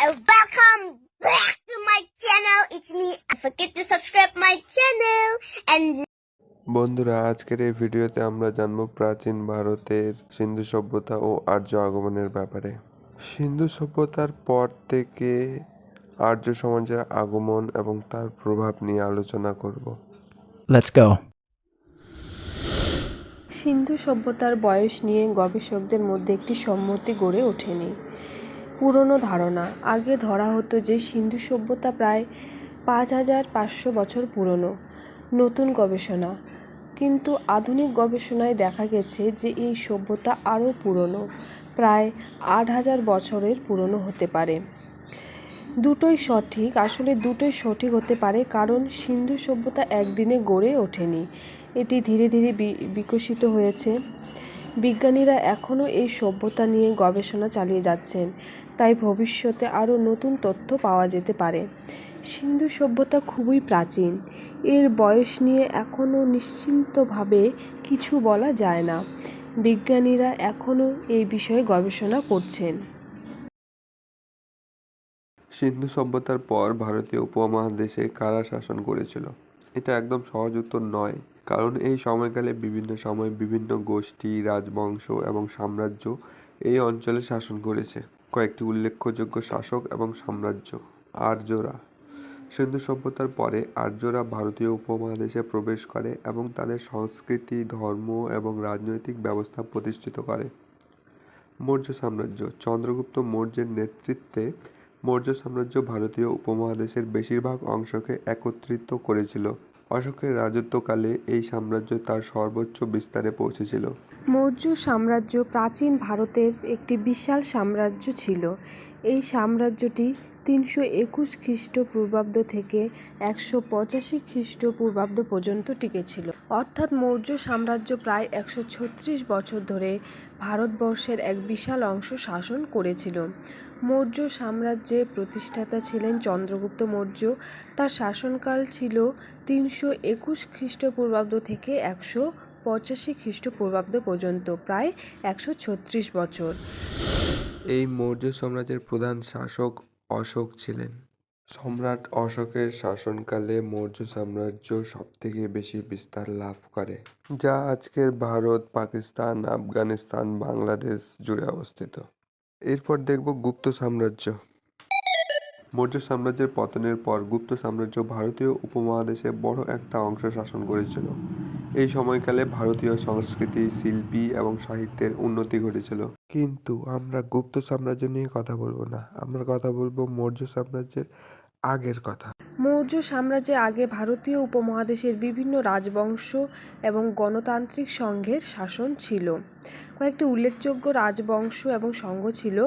and welcome back to my channel. It's me. Don't forget to subscribe my channel and বন্ধুরা আজকের এই ভিডিওতে আমরা জানব প্রাচীন ভারতের সিন্ধু সভ্যতা ও আর্য আগমনের ব্যাপারে সিন্ধু সভ্যতার পর থেকে আর্য সমাজের আগমন এবং তার প্রভাব নিয়ে আলোচনা করব Let's go. সিন্ধু সভ্যতার বয়স নিয়ে গবেষকদের মধ্যে একটি সম্মতি গড়ে ওঠেনি পুরনো ধারণা। আগে ধরা হতো যে সিন্ধু সভ্যতা প্রায় পাঁচ হাজার পাঁচশো বছর পুরনো, নতুন গবেষণা। কিন্তু আধুনিক গবেষণায় দেখা গেছে যে এই সভ্যতা আরও পুরনো, প্রায় আট হাজার বছরের পুরনো হতে পারে। দুটোই সঠিক, আসলে দুটোই সঠিক হতে পারে কারণ সিন্ধু সভ্যতা একদিনে গড়ে ওঠেনি। এটি ধীরে ধীরে বিকশিত হয়েছে। বিজ্ঞানীরা এখনও এই সভ্যতা নিয়ে গবেষণা চালিয়ে যাচ্ছেন। তাই ভবিষ্যতে আরও নতুন তথ্য পাওয়া যেতে পারে। সিন্ধু সভ্যতা খুবই প্রাচীন। এর বয়স নিয়ে এখনও নিশ্চিন্তভাবে কিছু বলা যায় না। বিজ্ঞানীরা এখনও এই বিষয়ে গবেষণা করছেন। সিন্ধু সভ্যতার পর ভারতীয় উপমহাদেশে কারা শাসন করেছিল? এটা একদম সহজ উত্তর নয়, কারণ এই সময়কালে বিভিন্ন সময় বিভিন্ন গোষ্ঠী, রাজবংশ এবং সাম্রাজ্য এই অঞ্চলে শাসন করেছে। কয়েকটি উল্লেখযোগ্য শাসক এবং সাম্রাজ্য। আর্যরা। সিন্ধু সভ্যতার পরে আর্যরা ভারতীয় উপমহাদেশে প্রবেশ করে এবং তাদের সংস্কৃতি, ধর্ম এবং রাজনৈতিক ব্যবস্থা প্রতিষ্ঠিত করে। মৌর্য সাম্রাজ্য। চন্দ্রগুপ্ত মৌর্যের নেতৃত্বে মৌর্য সাম্রাজ্য ভারতীয় উপমহাদেশের বেশিরভাগ অংশকে একত্রিত করেছিল। অশোকের রাজত্বকালে এই সাম্রাজ্য তার সর্বোচ্চ বিস্তারে পৌঁছেছিল। মৌর্য সাম্রাজ্য প্রাচীন ভারতের একটি বিশাল সাম্রাজ্য ছিল। এই সাম্রাজ্যটি তিনশো একুশ খ্রিস্টপূর্বাব্দ থেকে একশো পঁচাশি খ্রিস্টপূর্বাব্দ পর্যন্ত টিকেছিল অর্থাৎ মৌর্য সাম্রাজ্য প্রায় একশো ছত্রিশ বছর ধরে ভারতবর্ষের এক বিশাল অংশ শাসন করেছিল। মৌর্য সাম্রাজ্যের প্রতিষ্ঠাতা ছিলেন চন্দ্রগুপ্ত মৌর্য। তার শাসনকাল ছিল তিনশো একুশ খ্রিস্টপূর্বাব্দ থেকে একশো পঁচাশি খ্রিস্টপূর্বাব্দ পর্যন্ত, প্রায় একশো ছত্রিশ বছর। এই মৌর্য সাম্রাজ্যের প্রধান শাসক অশোক ছিলেন। সম্রাট অশোকের শাসনকালে মৌর্য সাম্রাজ্য সবথেকে বেশি বিস্তার লাভ করে, যা আজকের ভারত, পাকিস্তান, আফগানিস্তান, বাংলাদেশ জুড়ে অবস্থিত। এরপর দেখব গুপ্ত সাম্রাজ্য। মৌর্য সাম্রাজ্যের পতনের পর গুপ্ত সাম্রাজ্য ভারতীয় উপমহাদেশে বড় একটা অংশ শাসন করেছিল। এই সময়কালে ভারতীয় সংস্কৃতি, শিল্পী এবং সাহিত্যের উন্নতি ঘটেছিল। কিন্তু আমরা গুপ্ত সাম্রাজ্য নিয়ে কথা বলব না। আমরা কথা বলব মৌর্য সাম্রাজ্যের আগের কথা। মৌর্য সাম্রাজ্যের আগে ভারতীয় উপমহাদেশের বিভিন্ন রাজবংশ এবং গণতান্ত্রিক সংঘের শাসন ছিল। কয়েকটি উল্লেখযোগ্য রাজবংশ এবং সংঘ ছিল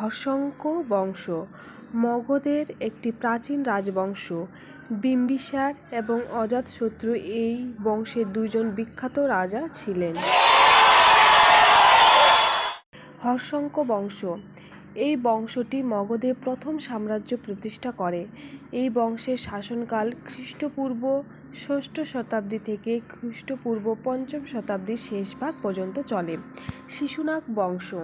হর্ষঙ্ক বংশ। মগধের একটি প্রাচীন রাজবংশ। বিম্বিসার এবং অজাতশত্রু এই বংশের দুজন বিখ্যাত রাজা ছিলেন। হর্ষঙ্ক বংশ। এই বংশটি মগধে প্রথম সাম্রাজ্য প্রতিষ্ঠা করে। এই বংশের শাসনকাল খ্রিস্টপূর্ব ষষ্ঠ শতাব্দী থেকে খ্রিস্টপূর্ব পঞ্চম শতাব্দীর শেষ ভাগ পর্যন্ত চলে। শিশুনাগ বংশ।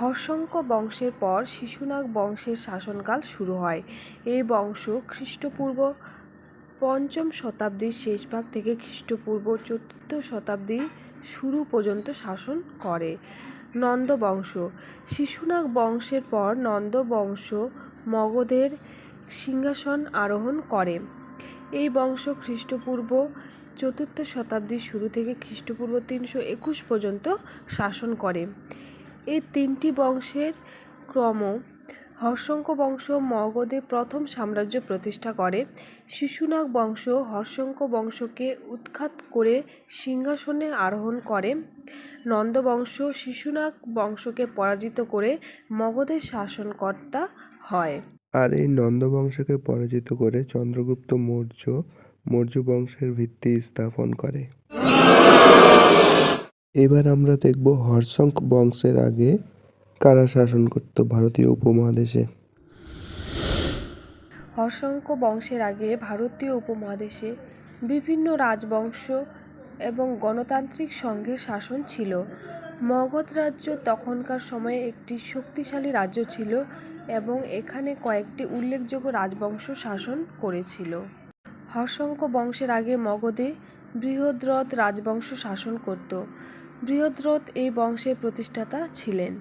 হর্ষঙ্ক বংশের পর শিশুনাগ বংশের শাসনকাল শুরু হয়। এই বংশ খ্রিস্টপূর্ব পঞ্চম শতাব্দীর শেষ ভাগ থেকে খ্রিস্টপূর্ব চতুর্থ শতাব্দী শুরু পর্যন্ত শাসন করে। নন্দ বংশ শিশুনাগ বংশের পর নন্দ বংশ মগধের সিংহাসন আরোহণ করে। এই বংশ খ্রিস্টপূর্ব চতুর্থ শতাব্দীর শুরু থেকে খ্রিস্টপূর্ব তিনশো একুশ পর্যন্ত শাসন করে। এই তিনটি বংশের ক্রম হর্ষঙ্ক বংশ মগধে প্রথম সাম্রাজ্য প্রতিষ্ঠা করে। শিশুনাগ বংশ হর্ষঙ্ক বংশকে উৎখাত করে সিংহাসনে আরোহণ করে। নন্দবংশ শিশুনাগ বংশকে পরাজিত করে মগধের শাসনকর্তা হয়। আর এই নন্দবংশকে পরাজিত করে চন্দ্রগুপ্ত মৌর্য মৌর্য বংশের ভিত্তি স্থাপন করে। এবার আমরা দেখব হর্ষঙ্ক বংশের আগে কারা শাসন করত ভারতীয় উপমহাদেশে? হর্ষঙ্ক বংশের আগে ভারতীয় উপমহাদেশে বিভিন্ন রাজবংশ এবং গণতান্ত্রিক সংঘের শাসন ছিল। মগধ রাজ্য তখনকার সময়ে একটি শক্তিশালী রাজ্য ছিল এবং এখানে কয়েকটি উল্লেখযোগ্য রাজবংশ শাসন করেছিল। হর্ষঙ্ক বংশের আগে মগধে বৃহদ্রথ রাজবংশ শাসন করত। বৃহদ্রথ এই বংশের প্রতিষ্ঠাতা ছিলেন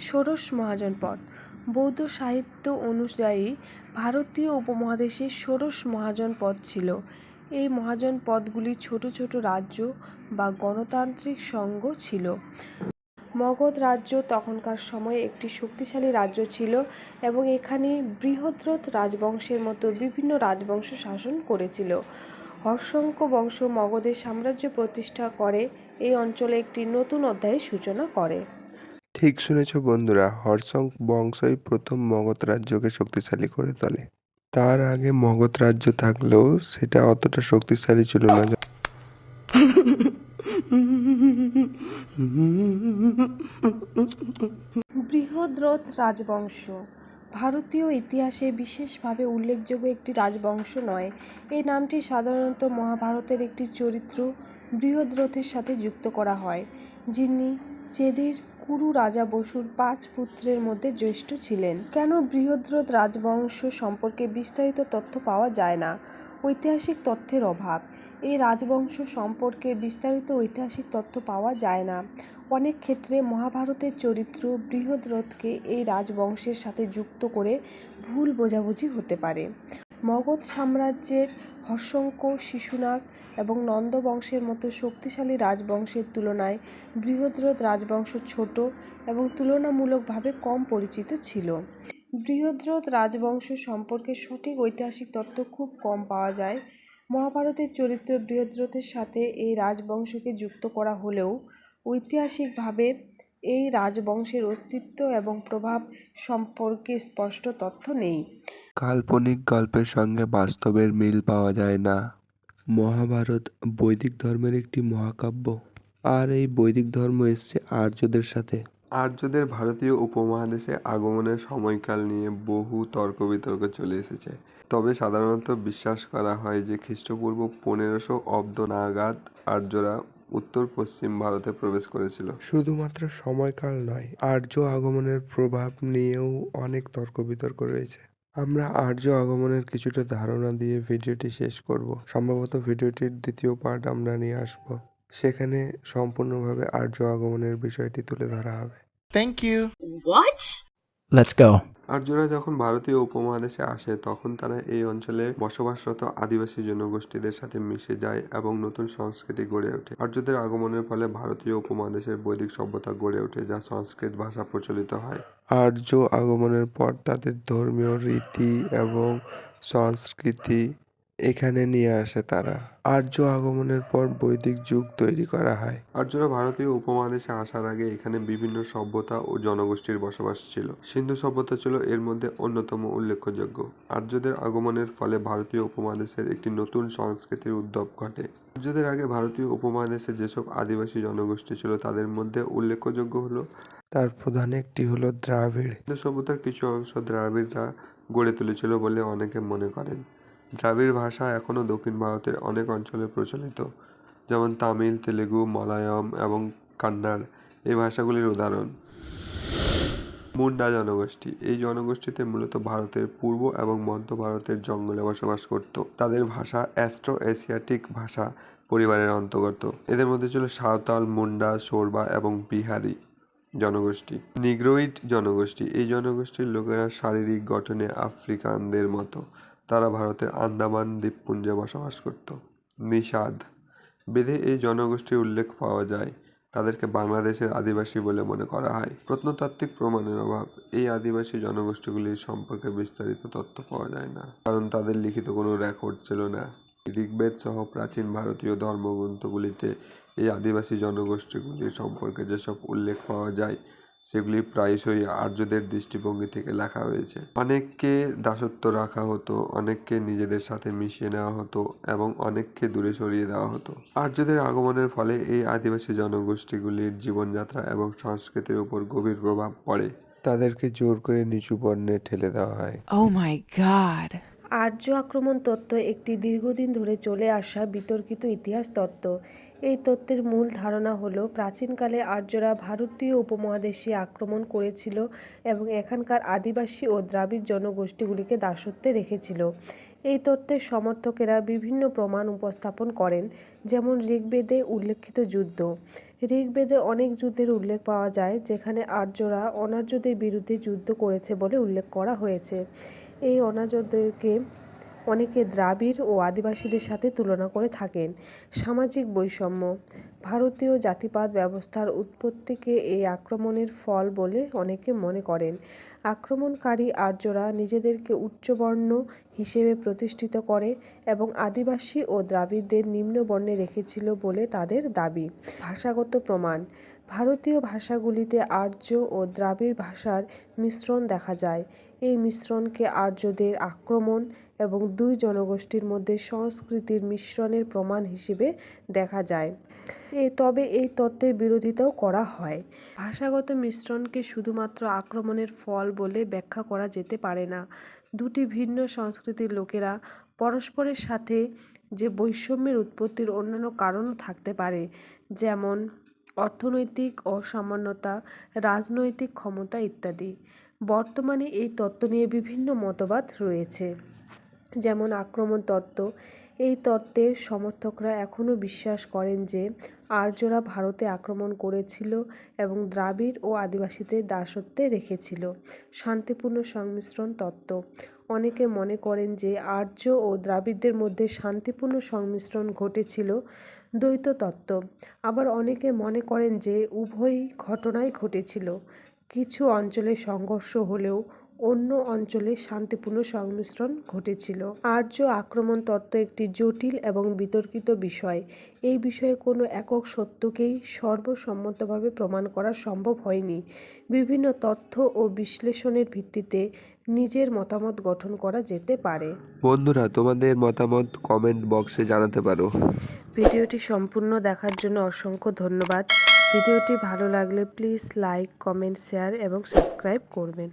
ষোড়শ মহাজনপদ। বৌদ্ধ সাহিত্য অনুযায়ী ভারতীয় উপমহাদেশে ষোড়শ মহাজনপদ ছিল। এই মহাজনপদগুলি ছোট ছোট রাজ্য বা গণতান্ত্রিক সংঘ ছিল। মগধ রাজ্য তখনকার সময়ে একটি শক্তিশালী রাজ্য ছিল এবং এখানে বৃহদ্রথ রাজবংশের মতো বিভিন্ন রাজবংশ শাসন করেছিল। হর্ষঙ্ক বংশ মগধের সাম্রাজ্য প্রতিষ্ঠা করে এই অঞ্চলে একটি নতুন অধ্যায়ের সূচনা করে। ঠিক শুনেছ বন্ধুরা হর্ষং বংশই প্রথম মগধ রাজ্যকে শক্তিশালী করে তোলে। তার আগে মগধ রাজ্য থাকলেও সেটা অতটা শক্তিশালী ছিল না। বৃহদ্রথ রাজবংশ। ভারতীয় ইতিহাসে বিশেষভাবে উল্লেখযোগ্য একটি রাজবংশ নয়। এই নামটি সাধারণত মহাভারতের একটি চরিত্র বৃহদ্রথের সাথে যুক্ত করা হয়, যিনি চেদির কুরু রাজা বসুর পাঁচ পুত্রের মধ্যে জ্যেষ্ঠ ছিলেন। কেন বৃহদ্রথ রাজবংশ সম্পর্কে বিস্তারিত তথ্য পাওয়া যায় না? ঐতিহাসিক তথ্যের অভাব। এই রাজবংশ সম্পর্কে বিস্তারিত ঐতিহাসিক তথ্য পাওয়া যায় না। অনেক ক্ষেত্রে মহাভারতের চরিত্র বৃহদ্রথকে এই রাজবংশের সাথে যুক্ত করে ভুল বোঝাবুঝি হতে পারে। মগধ সাম্রাজ্যের হর্ষঙ্ক শিশুনাগ এবং নন্দ বংশের মতো শক্তিশালী রাজবংশের তুলনায় বৃহদ্রথ রাজবংশ ছোট এবং তুলনামূলকভাবে কম পরিচিত ছিল। বৃহদ্রথ রাজবংশ সম্পর্কে সঠিক ঐতিহাসিক তথ্য খুব কম পাওয়া যায়। মহাভারতের চরিত্র বৃহদ্রথের সাথে এই রাজবংশকে যুক্ত করা হলেও ঐতিহাসিকভাবে এই রাজবংশের অস্তিত্ব এবং প্রভাব সম্পর্কে স্পষ্ট তথ্য নেই। কাল্পনিক গল্পের সঙ্গে বাস্তবের মিল পাওয়া যায় না। মহাভারত বৈদিক ধর্মের একটি মহাকাব্য। আর এই বৈদিক ধর্ম এসছে আর্যদের সাথে। আর্যদের ভারতীয় উপমহাদেশে আগমনের সময়কাল নিয়ে বহু তর্ক বিতর্ক চলে এসেছে। তবে সাধারণত বিশ্বাস করা হয় যে খ্রিস্টপূর্ব পনেরোশো অব্দ নাগাদ আর্যরা উত্তর পশ্চিম ভারতে প্রবেশ করেছিল। শুধুমাত্র সময়কাল নয় আর্য আগমনের প্রভাব নিয়েও অনেক তর্ক বিতর্ক রয়েছে। আমরা আর্য আগমনের কিছুটা ধারণা দিয়ে ভিডিওটি শেষ করব। সম্ভবত ভিডিওটির দ্বিতীয় পার্ট আমরা নিয়ে আসব। সেখানে সম্পূর্ণভাবে আর্য আগমনের বিষয়টি তুলে ধরা হবে। Thank you? Let's গো আর্যরা যখন ভারতীয় উপমহাদেশে আসে, তখন তারা এই অঞ্চলে বসবাসরত আদিবাসী জনগোষ্ঠীদের সাথে মিশে যায় এবং নতুন সংস্কৃতি গড়ে ওঠে। আর্যদের আগমনের ফলে ভারতীয় উপমহাদেশের বৈদিক সভ্যতা গড়ে ওঠে, যা সংস্কৃত ভাষা প্রচলিত হয়। আর্য আগমনের পর তাদের ধর্মীয় রীতি এবং সংস্কৃতি এখানে নিয়ে আসে তারা। আর্য আগমনের পর বৈদিক যুগ তৈরি করা হয়। আর্যরা ভারতীয় উপমহাদেশে আসার আগে এখানে বিভিন্ন সভ্যতা ও জনগোষ্ঠীর বসবাস ছিল। সিন্ধু সভ্যতা ছিল এর মধ্যে অন্যতম উল্লেখযোগ্য। আর্যদের আগমনের ফলে ভারতীয় উপমহাদেশের একটি নতুন সংস্কৃতির উদ্ভব ঘটে। আর্যদের আগে ভারতীয় উপমহাদেশে যেসব আদিবাসী জনগোষ্ঠী ছিল তাদের মধ্যে উল্লেখযোগ্য হলো তার প্রধান একটি হলো দ্রাবিড়। সিন্ধু সভ্যতার কিছু অংশ দ্রাবিড়রা গড়ে তুলেছিল বলে অনেকে মনে করেন। দ্রাবিড় ভাষা এখনও দক্ষিণ ভারতের অনেক অঞ্চলে প্রচলিত, যেমন তামিল, তেলেগু মালায়াম এবং কান্নাড়। এই ভাষাগুলির উদাহরণ। মুন্ডা জনগোষ্ঠী। এই জনগোষ্ঠীতে মূলত ভারতের পূর্ব এবং মধ্য ভারতের জঙ্গলে বসবাস করত। তাদের ভাষা অ্যাস্ট্রো এশিয়াটিক ভাষা পরিবারের অন্তর্গত। এদের মধ্যে ছিল সাঁওতাল, মুন্ডা সোরবা এবং বিহারি জনগোষ্ঠী। নিগ্রোইড জনগোষ্ঠী। এই জনগোষ্ঠীর লোকেরা শারীরিক গঠনে আফ্রিকানদের মতো। তারা ভারতের আন্দামান দ্বীপপুঞ্জে বসবাস করত। নিষাদ। বেদে এই জনগোষ্ঠীর উল্লেখ পাওয়া যায়, তাদেরকে বাংলাদেশের আদিবাসী বলে মনে করা হয়। প্রত্নতাত্ত্বিক প্রমাণের অভাব। এই আদিবাসী জনগোষ্ঠীগুলির সম্পর্কে বিস্তারিত তথ্য পাওয়া যায় না, কারণ তাদের লিখিত কোনো রেকর্ড ছিল না। ঋগ্বেদ সহ প্রাচীন ভারতীয় ধর্মগ্রন্থগুলিতে এই আদিবাসী জনগোষ্ঠীগুলির সম্পর্কে যেসব উল্লেখ পাওয়া যায় সেগুলি প্রায়শই আর্যদের দৃষ্টিভঙ্গি থেকে লেখা হয়েছে। অনেককে দাসত্ব রাখা হতো অনেককে নিজেদের সাথে মিশিয়ে নেওয়া হতো এবং অনেককে দূরে সরিয়ে দেওয়া হতো। আর্যদের আগমনের ফলে এই আদিবাসী জনগোষ্ঠীগুলির জীবনযাত্রা এবং সংস্কৃতির উপর গভীর প্রভাব পড়ে। তাদেরকে জোর করে নিচু বর্ণে ঠেলে দেওয়া হয়। Oh my god. আর্য আক্রমণ তত্ত্ব একটি দীর্ঘদিন ধরে চলে আসা বিতর্কিত ইতিহাস তত্ত্ব। এই তত্ত্বের মূল ধারণা হলো, প্রাচীনকালে আর্যরা ভারতীয় উপমহাদেশে আক্রমণ করেছিল এবং এখানকার আদিবাসী ও দ্রাবিড় জনগোষ্ঠীগুলিকে দাসত্বে রেখেছিল। এই তত্ত্বের সমর্থকেরা বিভিন্ন প্রমাণ উপস্থাপন করেন, যেমন ঋগ্বেদে উল্লেখিত যুদ্ধ। ঋগ্বেদে অনেক যুদ্ধের উল্লেখ পাওয়া যায়, যেখানে আর্যরা অনার্যদের বিরুদ্ধে যুদ্ধ করেছে বলে উল্লেখ করা হয়েছে। এই অনার্যদেরকে অনেকে দ্রাবিড় ও আদিবাসীদের সাথে তুলনা করে থাকেন। সামাজিক বৈষম্য, ভারতীয় জাতিবাদ ব্যবস্থার উৎপত্তিকে এই আক্রমণের ফল বলে অনেকে মনে করেন। আক্রমণকারী আর্যরা নিজেদেরকে উচ্চবর্ণ হিসেবে প্রতিষ্ঠিত করে এবং আদিবাসী ও দ্রাবিড়দের নিম্নবর্ণে রেখেছিল বলে তাদের দাবি। ভাষাগত প্রমাণ ভারতীয় ভাষাগুলিতে আর্য ও দ্রাবিড় ভাষার মিশ্রণ দেখা যায়। এই মিশ্রণকে আর্যদের আক্রমণ এবং দুই জনগোষ্ঠীর মধ্যে সংস্কৃতির মিশ্রণের প্রমাণ হিসেবে দেখা যায়। এ তবে এই তত্ত্বের বিরোধিতাও করা হয়। ভাষাগত মিশ্রণকে শুধুমাত্র আক্রমণের ফল বলে ব্যাখ্যা করা যেতে পারে না। দুটি ভিন্ন সংস্কৃতির লোকেরা পরস্পরের সাথে যে বৈষম্যের উৎপত্তির অন্যান্য কারণও থাকতে পারে, যেমন অর্থনৈতিক অসামান্যতা, রাজনৈতিক ক্ষমতা ইত্যাদি। বর্তমানে এই তত্ত্ব নিয়ে বিভিন্ন মতবাদ রয়েছে। যেমন আক্রমণ তত্ত্ব, এই তত্ত্বের সমর্থকরা এখনও বিশ্বাস করেন যে আর্যরা ভারতে আক্রমণ করেছিল এবং দ্রাবিড় ও আদিবাসীদের দাসত্বে রেখেছিল। শান্তিপূর্ণ সংমিশ্রণ তত্ত্ব। অনেকে মনে করেন যে আর্য ও দ্রাবিড়দের মধ্যে শান্তিপূর্ণ সংমিশ্রণ ঘটেছিল দ্বৈত তত্ত্ব আবার অনেকে মনে করেন যে উভয় ঘটনাই ঘটেছিল। কিছু অঞ্চলে সংঘর্ষ হলেও অন্য অঞ্চলে শান্তিপূর্ণ সংমিশ্রণ ঘটেছিল। আর্য আক্রমণ তত্ত্ব একটি জটিল এবং বিতর্কিত বিষয়। এই বিষয়ে কোনো একক সত্যকেই সর্বসম্মতভাবে প্রমাণ করা সম্ভব হয়নি। বিভিন্ন তথ্য ও বিশ্লেষণের ভিত্তিতে নিজের মতামত গঠন করা যেতে পারে। বন্ধুরা তোমাদের মতামত কমেন্ট বক্সে জানাতে পারো। ভিডিওটি সম্পূর্ণ দেখার জন্য অসংখ্য ধন্যবাদ। ভিডিওটি ভালো লাগলে প্লিজ লাইক কমেন্ট শেয়ার এবং সাবস্ক্রাইব করবেন।